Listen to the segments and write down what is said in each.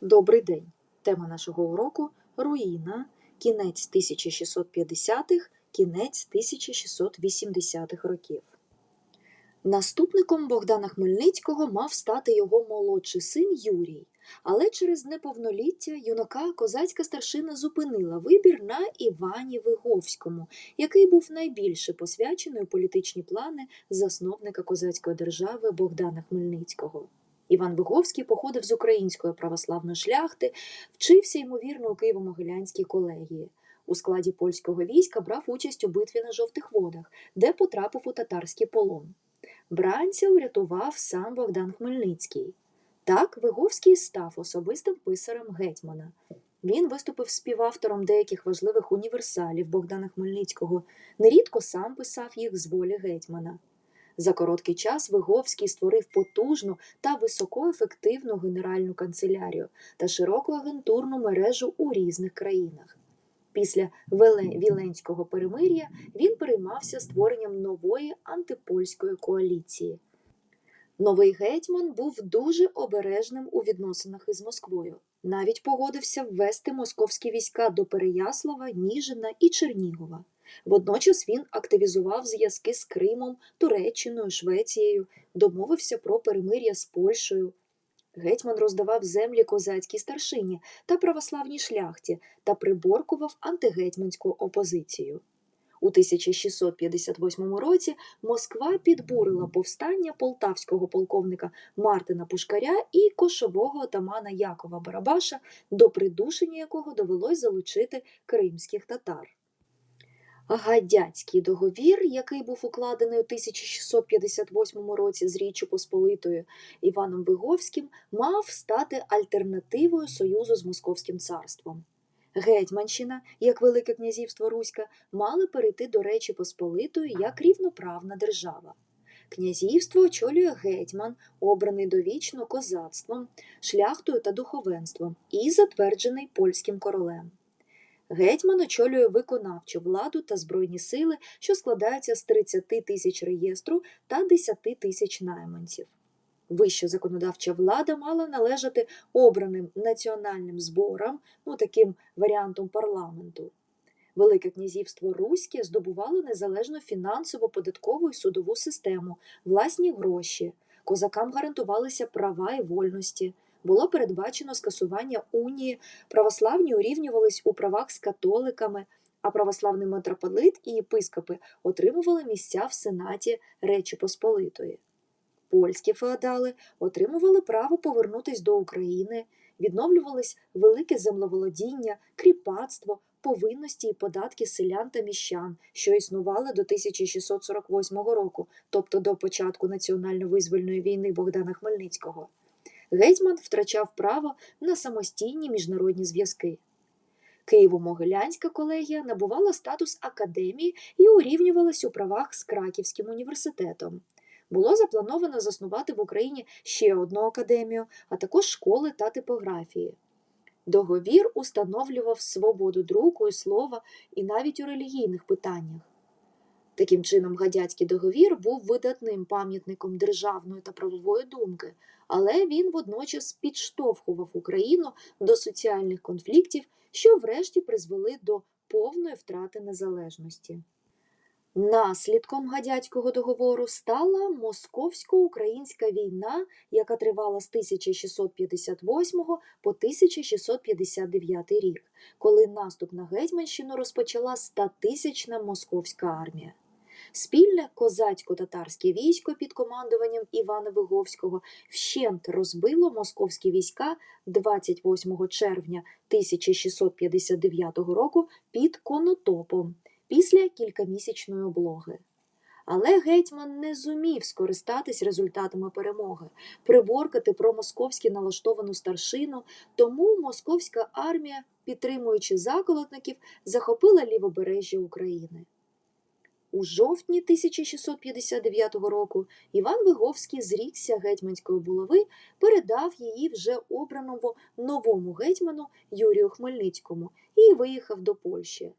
Добрий день! Тема нашого уроку руїна, кінець 1650-х, кінець 1680-х років. Наступником Богдана Хмельницького мав стати його молодший син Юрій, але через неповноліття юнака козацька старшина зупинила вибір на Івані Виговському, який був найбільше посвячений у політичні плани засновника козацької держави Богдана Хмельницького. Іван Виговський походив з української православної шляхти, вчився, ймовірно, у Києво-Могилянській колегії. У складі польського війська брав участь у битві на жовтих водах, де потрапив у татарський полон. Бранця урятував сам Богдан Хмельницький. Так Виговський став особистим писарем гетьмана. Він виступив співавтором деяких важливих універсалів Богдана Хмельницького, нерідко сам писав їх з волі гетьмана. За короткий час Виговський створив потужну та високоефективну генеральну канцелярію та широку агентурну мережу у різних країнах. Після Віленського перемир'я він переймався створенням нової антипольської коаліції. Новий гетьман був дуже обережним у відносинах із Москвою. Навіть погодився ввести московські війська до Переяслава, Ніжина і Чернігова. Водночас він активізував зв'язки з Кримом, Туреччиною, Швецією, домовився про перемир'я з Польщею. Гетьман роздавав землі козацькій старшині та православній шляхті та приборкував антигетьманську опозицію. У 1658 році Москва підбурила повстання полтавського полковника Мартина Пушкаря і кошового отамана Якова Барабаша, до придушення якого довелось залучити кримських татар. Гадяцький договір, який був укладений у 1658 році з Річчю Посполитою Іваном Виговським, мав стати альтернативою союзу з Московським царством. Гетьманщина, як Велике князівство Руська, мали перейти до Речі Посполитої як рівноправна держава. Князівство очолює гетьман, обраний довічно козацтвом, шляхтою та духовенством і затверджений польським королем. Гетьман очолює виконавчу владу та збройні сили, що складаються з 30 тисяч реєстру та 10 тисяч найманців. Вища законодавча влада мала належати обраним національним зборам, ну таким варіантом парламенту. Велике князівство Руське здобувало незалежну фінансово-податкову і судову систему, власні гроші. Козакам гарантувалися права і вольності. Було передбачено скасування унії, православні урівнювались у правах з католиками, а православний митрополит і єпископи отримували місця в Сенаті Речі Посполитої. Польські феодали отримували право повернутись до України, відновлювались велике землеволодіння, кріпацтво, повинності і податки селян та міщан, що існували до 1648 року, тобто до початку національно-визвольної війни Богдана Хмельницького. Гетьман втрачав право на самостійні міжнародні зв'язки. Києво-Могилянська колегія набувала статус академії і урівнювалась у правах з Краківським університетом. Було заплановано заснувати в Україні ще одну академію, а також школи та типографії. Договір установлював свободу друку і слова і навіть у релігійних питаннях. Таким чином, гадяцький договір був видатним пам'ятником державної та правової думки, але він водночас підштовхував Україну до соціальних конфліктів, що врешті призвели до повної втрати незалежності. Наслідком гадяцького договору стала московсько-українська війна, яка тривала з 1658 по 1659 рік, коли наступ на Гетьманщину розпочала 100-тисячна московська армія. Спільне козацько-татарське військо під командуванням Івана Виговського вщент розбило московські війська 28 червня 1659 року під Конотопом після кількамісячної облоги. Але гетьман не зумів скористатись результатами перемоги, приборкати промосковськи налаштовану старшину, тому московська армія, підтримуючи заколотників, захопила лівобережжя України. У жовтні 1659 року Іван Виговський зрікся гетьманської булави, передав її вже обраному новому гетьману Юрію Хмельницькому і виїхав до Польщі.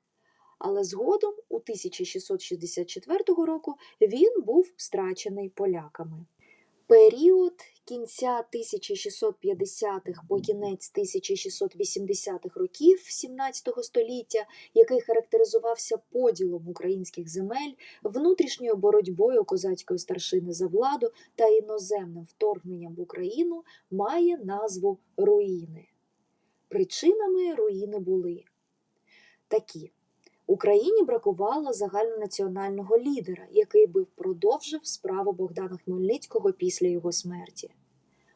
Але згодом, у 1664 року, він був страчений поляками. Період кінця 1650-х по кінець 1680-х років 17 століття, який характеризувався поділом українських земель, внутрішньою боротьбою козацької старшини за владу та іноземним вторгненням в Україну, має назву руїни. Причинами руїни були такі. Україні бракувало загальнонаціонального лідера, який би продовжив справу Богдана Хмельницького після його смерті.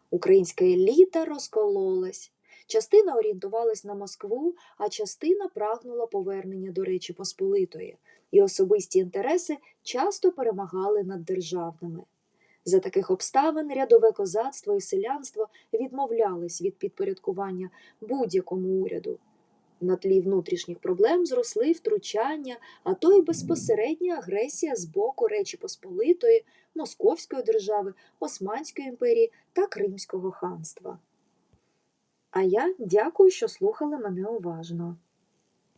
Українська еліта розкололась. Частина орієнтувалась на Москву, а частина прагнула повернення до Речі Посполитої, і особисті інтереси часто перемагали над державними. За таких обставин рядове козацтво і селянство відмовлялись від підпорядкування будь-якому уряду. На тлі внутрішніх проблем зросли втручання, а то й безпосередня агресія з боку Речі Посполитої, Московської держави, Османської імперії та Кримського ханства. А я дякую, що слухали мене уважно.